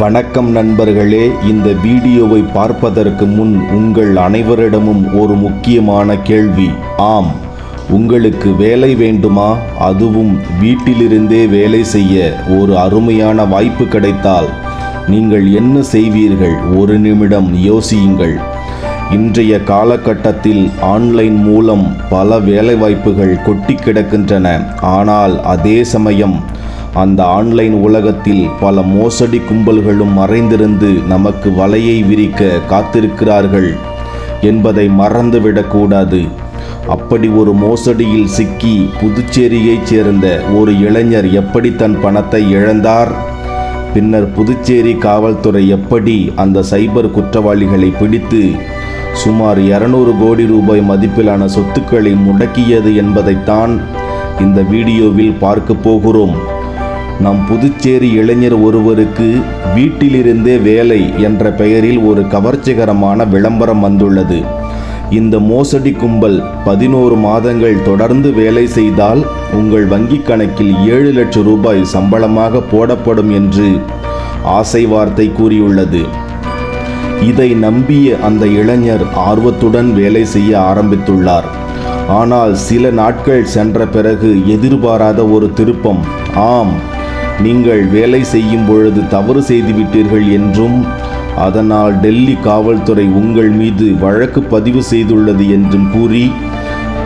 வணக்கம் நண்பர்களே இந்த வீடியோவை பார்ப்பதற்கு முன் உங்கள் அனைவரிடமும் ஒரு முக்கியமான கேள்வி. ஆம் உங்களுக்கு வேலை வேண்டுமா? அதுவும் வீட்டிலிருந்தே வேலை செய்ய ஒரு அருமையான வாய்ப்பு கிடைத்தால் நீங்கள் என்ன செய்வீர்கள்? ஒரு நிமிடம் யோசியுங்கள். இன்றைய காலகட்டத்தில் ஆன்லைன் மூலம் பல வேலைவாய்ப்புகள் கொட்டி கிடக்கின்றன. ஆனால் அதே சமயம் அந்த ஆன்லைன் உலகத்தில் பல மோசடி கும்பல்களும் மறைந்திருந்து நமக்கு வலையை விரிக்க காத்திருக்கிறார்கள் என்பதை மறந்துவிடக்கூடாது. அப்படி ஒரு மோசடியில் சிக்கி புதுச்சேரியைச் சேர்ந்த ஒரு இளைஞர் எப்படி தன் பணத்தை இழந்தார்? பின்னர் புதுச்சேரி காவல்துறை எப்படி அந்த சைபர் குற்றவாளிகளை பிடித்து சுமார் 200 கோடி ரூபாய் மதிப்பிலான சொத்துக்களை முடக்கியது என்பதைத்தான் இந்த வீடியோவில் பார்க்க போகிறோம். நம் புதுச்சேரி இளைஞர் ஒருவருக்கு வீட்டிலிருந்தே வேலை என்ற பெயரில் ஒரு கவர்ச்சிகரமான விளம்பரம் வந்துள்ளது. இந்த மோசடி கும்பல் பதினோரு மாதங்கள் தொடர்ந்து வேலை செய்தால் உங்கள் வங்கிக் கணக்கில் ஏழு லட்சம் ரூபாய் சம்பளமாக போடப்படும் என்று ஆசை வார்த்தை கூறியுள்ளது. இதை நம்பிய அந்த இளைஞர் ஆர்வத்துடன் வேலை செய்ய ஆரம்பித்துள்ளார். ஆனால் சில நாட்கள் சென்ற பிறகு எதிர்பாராத ஒரு திருப்பம் ஆம் நீங்கள் வேலை செய்யும் பொழுது தவறு செய்துவிட்டீர்கள் என்றும் அதனால் டெல்லி காவல்துறை உங்கள் மீது வழக்கு பதிவு செய்துள்ளது என்றும் கூறி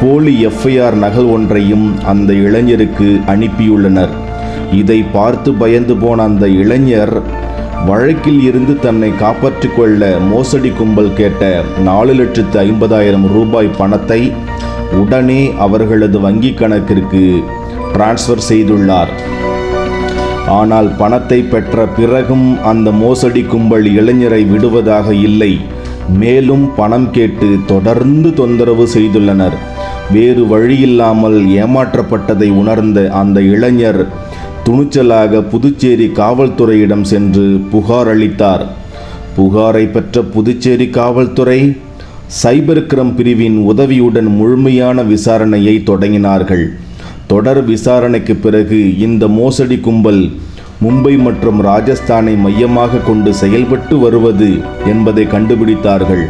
போலி எஃப்ஐஆர் நகல் ஒன்றையும் அந்த இளைஞருக்கு அனுப்பியுள்ளனர். இதை பார்த்து பயந்து போன அந்த இளைஞர் வழக்கில் இருந்து தன்னை காப்பாற்றிக் கொள்ள மோசடி கும்பல் கேட்ட நாலு லட்சத்து ஐம்பதாயிரம் ரூபாய் பணத்தை உடனே அவர்களது வங்கிக் கணக்கிற்கு டிரான்ஸ்ஃபர் செய்துள்ளார். ஆனால் பணத்தை பெற்ற பிறகும் அந்த மோசடி கும்பல் இளைஞரை விடுவதாக இல்லை. மேலும் பணம் கேட்டு தொடர்ந்து தொந்தரவு செய்துள்ளனர். வேறு வழியில்லாமல் ஏமாற்றப்பட்டதை உணர்ந்த அந்த இளைஞர் துணிச்சலாக புதுச்சேரி காவல்துறையிடம் சென்று புகார் அளித்தார். புகாரை பெற்ற புதுச்சேரி காவல்துறை சைபர் கிரம் பிரிவின் உதவியுடன் முழுமையான விசாரணையை தொடங்கினார்கள். தொடர் விசாரணைக்கு பிறகு இந்த மோசடி கும்பல் மும்பை மற்றும் ராஜஸ்தானை மையமாக கொண்டு செயல்பட்டு வருவது என்பதை கண்டுபிடித்தார்கள்.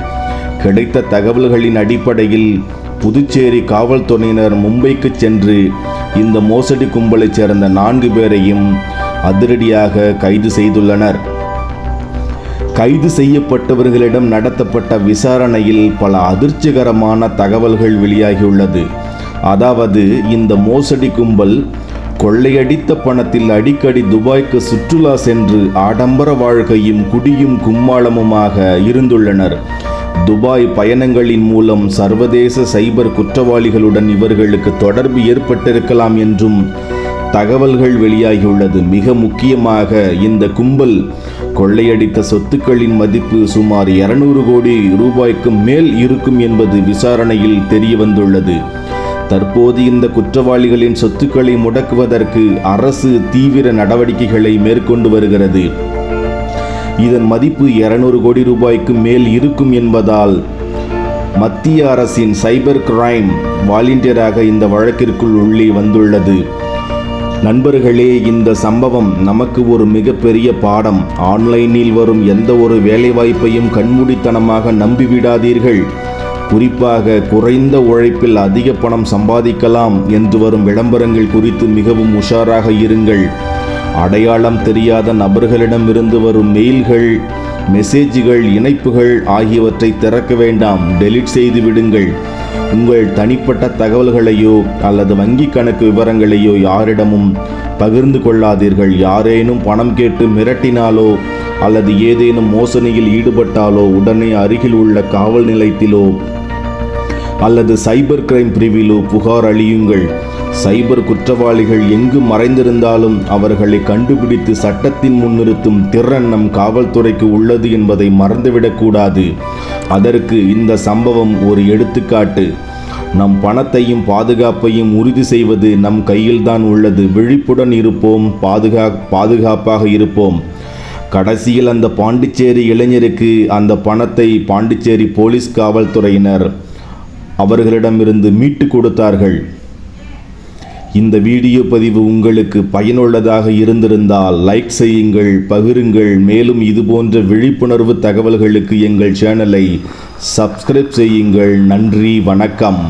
கிடைத்த தகவல்களின் அடிப்படையில் புதுச்சேரி காவல்துறையினர் மும்பைக்கு சென்று இந்த மோசடி கும்பலைச் சேர்ந்த நான்கு பேரையும் அதிரடியாக கைது செய்துள்ளனர். கைது செய்யப்பட்டவர்களிடம் நடத்தப்பட்ட விசாரணையில் பல அதிர்ச்சிகரமான தகவல்கள் வெளியாகியுள்ளது. அதாவது இந்த மோசடி கும்பல் கொள்ளையடித்த பணத்தில் அடிக்கடி துபாய்க்கு சுற்றுலா சென்று ஆடம்பர வாழ்க்கையும் குடியும் கும்மாளமுமாக இருந்துள்ளனர். துபாய் பயணங்களின் மூலம் சர்வதேச சைபர் குற்றவாளிகளுடன் இவர்களுக்கு தொடர்பு ஏற்பட்டிருக்கலாம் என்றும் தகவல்கள் வெளியாகியுள்ளது. மிக முக்கியமாக இந்த கும்பல் கொள்ளையடித்த சொத்துக்களின் மதிப்பு சுமார் 200 கோடி ரூபாய்க்கு மேல் இருக்கும் என்பது விசாரணையில் தெரியவந்துள்ளது. தற்போது இந்த குற்றவாளிகளின் சொத்துக்களை முடக்குவதற்கு அரசு தீவிர நடவடிக்கைகளை மேற்கொண்டு வருகிறது. இதன் மதிப்பு 200 கோடி ரூபாய்க்கு மேல் இருக்கும் என்பதால் மத்திய அரசின் சைபர் கிரைம் வாலண்டியராக இந்த வழக்கிற்குள் உள்ளே வந்துள்ளது. நண்பர்களே இந்த சம்பவம் நமக்கு ஒரு மிகப்பெரிய பாடம். ஆன்லைனில் வரும் எந்த ஒரு வேலைவாய்ப்பையும் கண்மூடித்தனமாக நம்பிவிடாதீர்கள். குறிப்பாக குறைந்த உழைப்பில் அதிக பணம் சம்பாதிக்கலாம் என்று வரும் விளம்பரங்கள் குறித்து மிகவும் உஷாராக இருங்கள். அடையாளம் தெரியாத நபர்களிடமிருந்து வரும் மெயில்கள் மெசேஜ்கள் இணைப்புகள் ஆகியவற்றை திறக்க வேண்டாம். டெலீட் செய்து விடுங்கள். உங்கள் தனிப்பட்ட தகவல்களையோ அல்லது வங்கி கணக்கு விவரங்களையோ யாரிடமும் பகிர்ந்து கொள்ளாதீர்கள். யாரேனும் பணம் கேட்டு மிரட்டினாலோ அல்லது ஏதேனும் மோசடியில் ஈடுபட்டாலோ உடனே அருகில் உள்ள காவல் நிலையத்திலோ அல்லது சைபர் கிரைம் பிரிவிலோ புகார் அளியுங்கள். சைபர் குற்றவாளிகள் எங்கு மறைந்திருந்தாலும் அவர்களை கண்டுபிடித்து சட்டத்தின் முன்னிறுத்தும் திறன் நம் காவல்துறைக்கு உள்ளது என்பதை மறந்துவிடக்கூடாது. அதற்கு இந்த சம்பவம் ஒரு எடுத்துக்காட்டு. நம் பணத்தையும் பாதுகாப்பையும் உறுதி செய்வது நம் கையில்தான் உள்ளது. விழிப்புடன் இருப்போம் பாதுகா பாதுகாப்பாக இருப்போம். கடைசியில் அந்த பாண்டிச்சேரி இளைஞருக்கு அந்த பணத்தை பாண்டிச்சேரி போலீஸ் காவல்துறையினர் அவர்களிடமிருந்து மீட்டு கொடுத்தார்கள். இந்த வீடியோ பதிவு உங்களுக்கு பயனுள்ளதாக இருந்திருந்தால் லைக் செய்யுங்கள் பகிருங்கள். மேலும் இதுபோன்ற விழிப்புணர்வு தகவல்களுக்கு எங்கள் சேனலை சப்ஸ்கிரைப் செய்யுங்கள். நன்றி வணக்கம்.